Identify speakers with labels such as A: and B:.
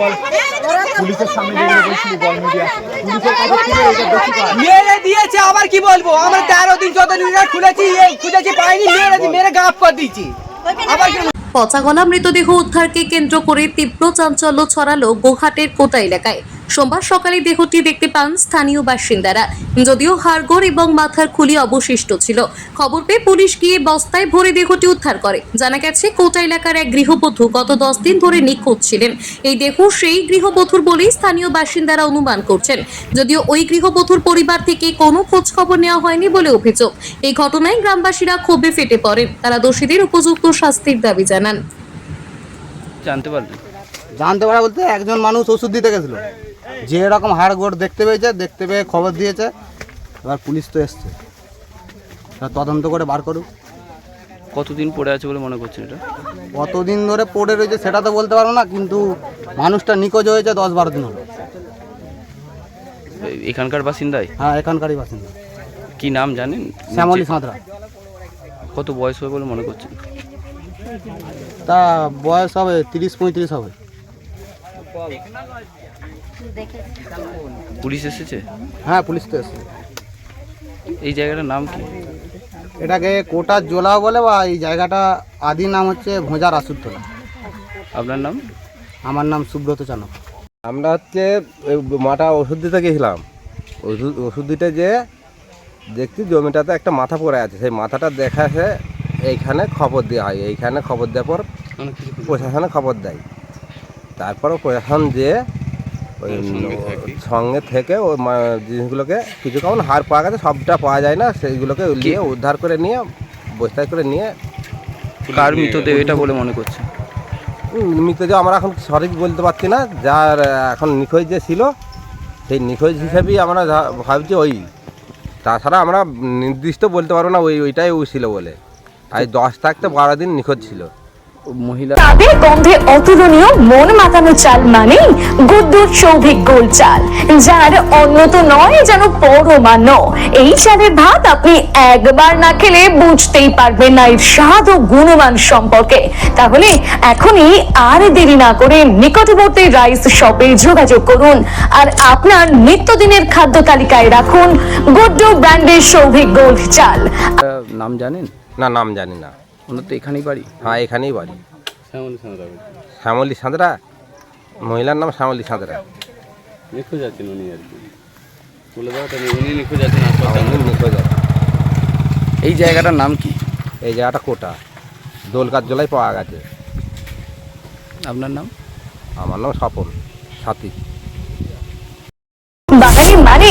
A: বল। পুলিশের সামনে যেগুলো বলছিলি বল মিডিয়া। পুলিশের কাছে ছিল এটা বেশি
B: মেরে দিয়েছে আবার কি বলব? আমরা তেরো দিন চোদ্দ দিন খুলেছি এই খুঁজেছি পাইনি মেরে মেরে গাপ করে দিয়েছি। আবার
C: পচাগলা মৃতদেহ উদ্ধারকে কেন্দ্র করে তীব্র চাঞ্চল্য ছড়ালো গোহাটের কোটা এলাকায়। সোমবার সকালে দেহটি দেখতে পান স্থানীয় বাসিন্দারা। যদিও হাড়গোড় এবং মাথার খুলি অবশিষ্ট ছিল। খবর পেয়ে পুলিশ গিয়ে বস্তায় ভরে দেহটি উদ্ধার করে। জানা গেছে কোটা এলাকার এক গৃহবধূ গত দশ দিন ধরে নিখোঁজ ছিলেন। এই দেহ সেই গৃহবধূর বলেই স্থানীয় বাসিন্দারা অনুমান করছেন। যদিও ওই গৃহবধূর পরিবার থেকে কোনো খোঁজ খবর নেওয়া হয়নি বলে অভিযোগ। এই ঘটনায় গ্রামবাসীরা ক্ষোভে ফেটে পড়েন। তারা দোষীদের উপযুক্ত শাস্তির দাবি জানান।
D: জানতে পারলেন?
E: জানতে পারা বলতে একজন মানুষ ওষুধ দিতে গেছিল। যে এরকম হাড় গোড় দেখতে পেয়েছে দেখতে পেয়ে খবর দিয়েছে। এবার পুলিশ তো এসছে। তদন্ত করে বার করুক।
D: কতদিন পড়ে আছে বলে মনে করছেন এটা?
E: কতদিন ধরে পড়ে রয়েছে সেটা তো বলতে পারব না কিন্তু মানুষটা নিখোঁজ হয়েছে দশ বারো দিন হলো।
D: এখানকার বাসিন্দাই?
E: হ্যাঁ এখানকারই বাসিন্দা।
D: কি নাম জানেন?
E: শ্যামলী সাঁতরা।
D: কত বয়স হবে বলে মনে করছেন?
E: তা বয়স হবে তিরিশ পঁয়ত্রিশ হবে।
D: পুলিশ এসেছে?
E: হ্যাঁ পুলিশ তো এসছে।
D: এই জায়গাটার নাম কি?
E: এটাকে কোটার জোলাও বলে বা এই জায়গাটা আদি নাম হচ্ছে ভোজার আসুরতলা
D: আপনার নাম?
E: আমার নাম সুব্রত চানক।
F: আমরা হচ্ছে মাটা ওষুধ দিতে গেছিলাম। ওষুধ ওষুধ দিতে যে দেখছি জমিটাতে একটা মাথা পড়ে আছে। সেই মাথাটা দেখা সে এইখানে খবর দেওয়া হয়। এইখানে খবর দেওয়ার পর প্রশাসনে খবর দেয়। তারপর প্রশাসন যে ওই সঙ্গে থেকে। ওই মা- জিনিসগুলোকে কিছু কেমন হার পাওয়া গেছে সবটা পাওয়া যায় না সেইগুলোকে নিয়ে উদ্ধার করে নিয়ে বস্তায় করে নিয়ে
D: কার মৃতদেহ? এটা বলে মনে করছে।
F: মৃতদেহ আমরা এখন সঠিক বলতে পারছি না যার এখন নিখোঁজ যে ছিল সেই নিখোঁজ হিসেবেই আমরা ভাবছি ওই। তাছাড়া আমরা নির্দিষ্ট বলতে পারব না ওই ওইটাই ও ছিল বলে। আর দশ থাকতে বারো দিন নিখোঁজ ছিল।
D: মহিলা
G: তাদের গন্ধে অতুলনীয় মন মাতানো চাল মানেই গুড্ডুর সৌভিক গোল চাল যার অন্যত নয় যেন পরমান্ন। এই চালের ভাত আপনি একবার না খেলে বুঝতেই পারবেন না এর স্বাদ ও গুণমান সম্পর্কে। তাহলে এখনই আর দেরি না করে নিকটবর্তী রাইস শপে যোগাযোগ করুন আর আপনার নিত্যদিনের খাদ্য তালিকায় রাখুন গুড্ডু ব্র্যান্ডের সৌভিক গোল্ড চাল।
D: নাম জানেন?
F: না নাম জানি না।
D: ওনার তো এখানেই বাড়ি?
F: হ্যাঁ এখানেই বাড়ি। শ্যামলী সাঁতরা মহিলার নাম শ্যামলী সাঁতরা।
H: নিখোঁজ আছেন উনি আর কি। বলে দাও তাহলে উনি নিখোঁজ আছেন হাসপাতালে
F: উনি নিখোঁজ
D: এই জায়গাটার নাম কি?
F: এই জায়গাটা কোটা। দোলকার জলায় পাওয়া গেছে।
D: আপনার নাম?
F: আমার নাম স্বপন সাথী।
G: বাঙালি মানে